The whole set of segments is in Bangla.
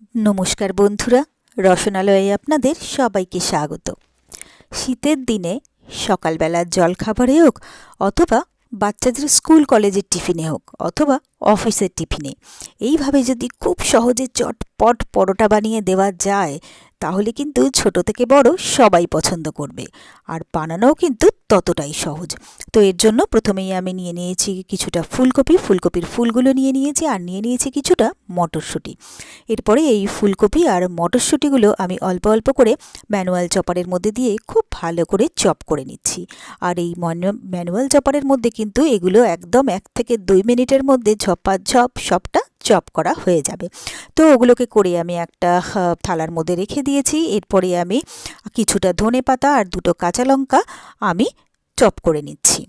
নমস্কার বন্ধুরা, রসনালয়ে আপনাদের সবাইকে স্বাগত। শীতের দিনে সকালবেলার জলখাবারে হোক অথবা বাচ্চাদের স্কুল কলেজের টিফিনে হোক অথবা অফিসের টিফিনে। এইভাবে যদি খুব সহজে চটপট পরোটা বানিয়ে দেওয়া যায়, তাহলে কিন্তু ছোট থেকে বড় সবাই পছন্দ করবে। আর বানানোও কিন্তু ততটাই সহজ। তো এর জন্য প্রথমেই আমি নিয়ে নিয়েছি কিছুটা ফুলকপি। ফুলকপির ফুলগুলো নিয়ে নিয়েছি আর নিয়ে নিয়েছি কিছুটা মটরশুঁটি। এরপরে এই ফুলকপি আর মটরশুঁটিগুলো আমি অল্প অল্প করে ম্যানুয়াল চপারের মধ্যে দিয়ে খুব ভালো করে চপ করে নিচ্ছি। আর এই ম্যানুয়াল চপারের মধ্যে কিন্তু এগুলো একদম এক থেকে দুই মিনিটের মধ্যে ঝপা ঝপ, সবটা চপ করা হয়ে যাবে। তো ওগুলোকে করে আমি একটা থালার মধ্যে রেখে দিয়েছি। এরপরে আমি কিছুটা ধনে পাতা আর দুটো কাঁচা লঙ্কা আমি চপ করে নিচ্ছি।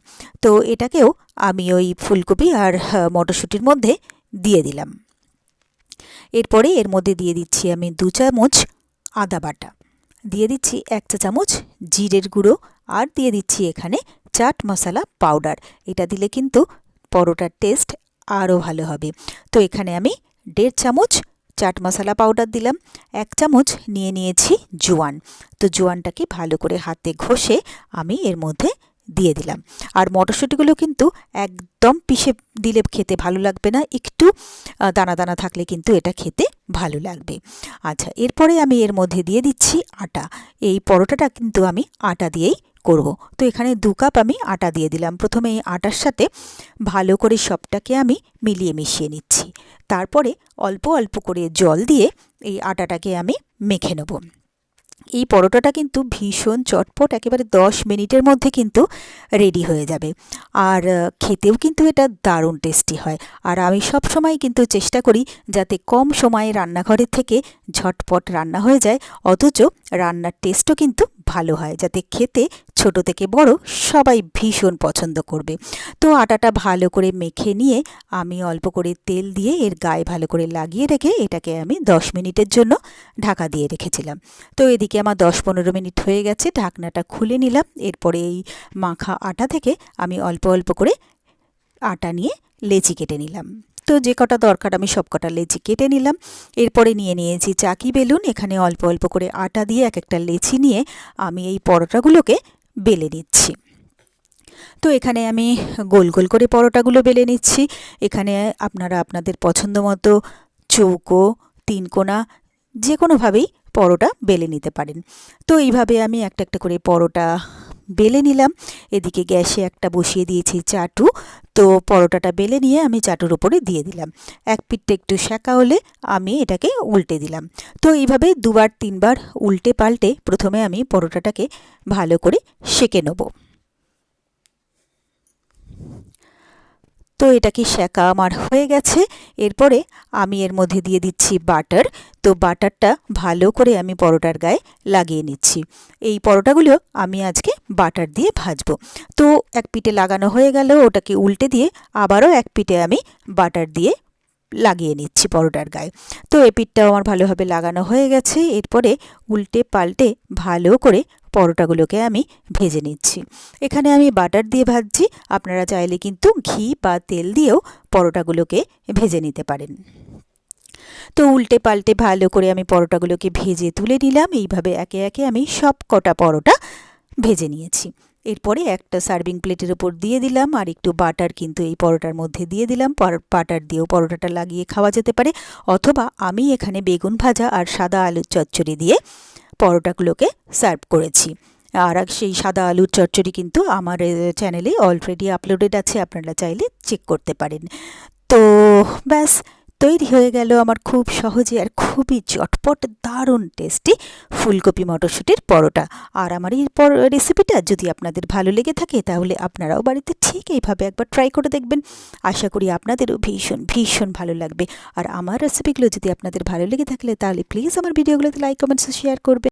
তো এটাকেও আমি ওই ফুলকপি আর মটরশুঁটির মধ্যে দিয়ে দিলাম। এরপরে এর মধ্যে দিয়ে দিচ্ছি আমি দু চামচ আদা বাটা। দিয়ে দিচ্ছি এক চা চামচ জিরের গুঁড়ো আর দিয়ে দিচ্ছি এখানে চাট মশলা পাউডার। এটা দিলে কিন্তু পরোটার টেস্ট আরও ভালো হবে। তো এখানে আমি দেড় চামচ চাট মশলা পাউডার দিলাম, এক চামচ নিয়ে নিয়েছি জোয়ান। তো জোয়ানটাকে ভালো করে হাতে ঘষে আমি এর মধ্যে দিয়ে দিলাম। আর মটরশুঁটিগুলো কিন্তু একদম পিষে দিলে খেতে ভালো লাগবে না, একটু দানা দানা থাকলে কিন্তু এটা খেতে ভালো লাগবে। আচ্ছা এরপরে আমি এর মধ্যে দিয়ে দিচ্ছি আটা। এই পরোটাটা কিন্তু আমি আটা দিয়েই করব। তো এখানে দু কাপ আমি আটা দিয়ে দিলাম। প্রথমে এই আটার সাথে ভালো করে সবটাকে আমি মিলিয়ে মিশিয়ে নিচ্ছি। তারপরে অল্প অল্প করে জল দিয়ে এই আটাটাকে আমি মেখে নেব। এই পরোটাটা কিন্তু ভীষণ চটপট, একেবারে দশ মিনিটের মধ্যে কিন্তু রেডি হয়ে যাবে। আর খেতেও কিন্তু এটা দারুণ টেস্টি হয়। আর আমি সব সময় কিন্তু চেষ্টা করি যাতে কম সময়ে রান্নাঘরের থেকে ঝটপট রান্না হয়ে যায়, অথচ রান্নার টেস্টও কিন্তু ভালো হয় যাতে খেতে ছোট থেকে বড় সবাই ভীষণ পছন্দ করবে। তো আটাটা ভালো করে মেখে নিয়ে আমি অল্প করে তেল দিয়ে এর গায়ে ভালো করে লাগিয়ে রেখে এটাকে আমি দশ মিনিটের জন্য ঢাকা দিয়ে রেখেছিলাম। তো এদিকে আমার দশ পনেরো মিনিট হয়ে গেছে, ঢাকনাটা খুলে নিলাম। এরপরে এই মাখা আটা থেকে আমি অল্প অল্প করে আটা নিয়ে লেচি কেটে নিলাম। তো যে কটা দরকার আমি সব কটা লেচি কেটে নিলাম। এরপরে নিয়ে নিয়েছি চাকি বেলুন, এখানে অল্প অল্প করে আটা দিয়ে এক একটা লেচি নিয়ে আমি এই পরোটাগুলোকে বেলে নিচ্ছি। তো এখানে আমি গোল গোল করে পরোটাগুলো বেলে নিচ্ছি। এখানে আপনারা আপনাদের পছন্দ মতো চৌকো, তিনকোনা যে কোনোভাবেই পরোটা বেলে নিতে পারেন। তো এইভাবে আমি একটা একটা করে পরোটা বেলে নিলাম। এদিকে গ্যাসে একটা বসিয়ে দিয়েছি চাটু। তো পরোটাটা বেলে নিয়ে আমি চাটুর ওপরে দিয়ে দিলাম। এক পিঠটা একটু শেঁকা হলে আমি এটাকে উল্টে দিলাম। তো এইভাবে দুবার, তিনবার উল্টে পাল্টে প্রথমে আমি পরোটাটাকে ভালো করে সেঁকে নেব। তো এটা কি শেঁকা আমার হয়ে গেছে। এরপরে আমি এর মধ্যে দিয়ে দিচ্ছি বাটার। তো বাটারটা ভালো করে আমি পরোটার গায়ে লাগিয়ে নিচ্ছি। এই পরোটাগুলো আমি আজকে বাটার দিয়ে ভাজবো। তো এক পিঠে লাগানো হয়ে গেল, ওটাকে উল্টে দিয়ে আবারও এক পিঠে আমি বাটার দিয়ে লাগিয়ে নিচ্ছি পরোটার গায়ে। তো এ পিঠটাও আমার ভালোভাবে লাগানো হয়ে গেছে, এরপরে উল্টে পাল্টে ভালো করে পরোটাগুলোকে আমি ভেজে নিচ্ছি। এখানে আমি বাটার দিয়ে ভাজছি, আপনারা চাইলে কিন্তু ঘি বা তেল দিয়েও পরোটাগুলোকে ভেজে নিতে পারেন। তো উল্টে পাল্টে ভালো করে আমি পরোটাগুলোকে ভেজে তুলে নিলাম, এইভাবে একে একে আমি সব কটা পরোটা ভেজে নিয়েছি। এরপরে একটা সার্ভিং প্লেটের ওপর দিয়ে দিলাম আর একটু বাটার কিন্তু এই পরোটার মধ্যে দিয়ে দিলাম। বাটার দিয়েও পরোটাটা লাগিয়ে খাওয়া যেতে পারে। অথবা আমি এখানে বেগুন ভাজা আর সাদা আলুর চচ্চড়ি দিয়ে পরোটাগুলোকে সার্ভ করেছি। আর সেই সাদা আলুর চচ্চড়ি কিন্তু আমার চ্যানেলে অলরেডি আপলোডেড আছে। আপনারা চাইলে চেক করতে পারেন। তো, ব্যাস। তৈরি হয়ে গেল আমার খুব সহজে আর খুবই চটপট, দারুণ টেস্টি ফুলকপি মটরশুঁটির পরোটা। আর আমার এই রেসিপিটা যদি আপনাদের ভালো লেগে থাকে, তাহলে আপনারাও বাড়িতে ঠিক এইভাবে একবার ট্রাই করে দেখবেন। আশা করি আপনাদেরও ভীষণ ভীষণ ভালো লাগবে। আর আমার রেসিপিগুলো যদি আপনাদের ভালো লেগে থাকলে, তাহলে প্লিজ আমার ভিডিওগুলোতে লাইক কমেন্টস শেয়ার করবে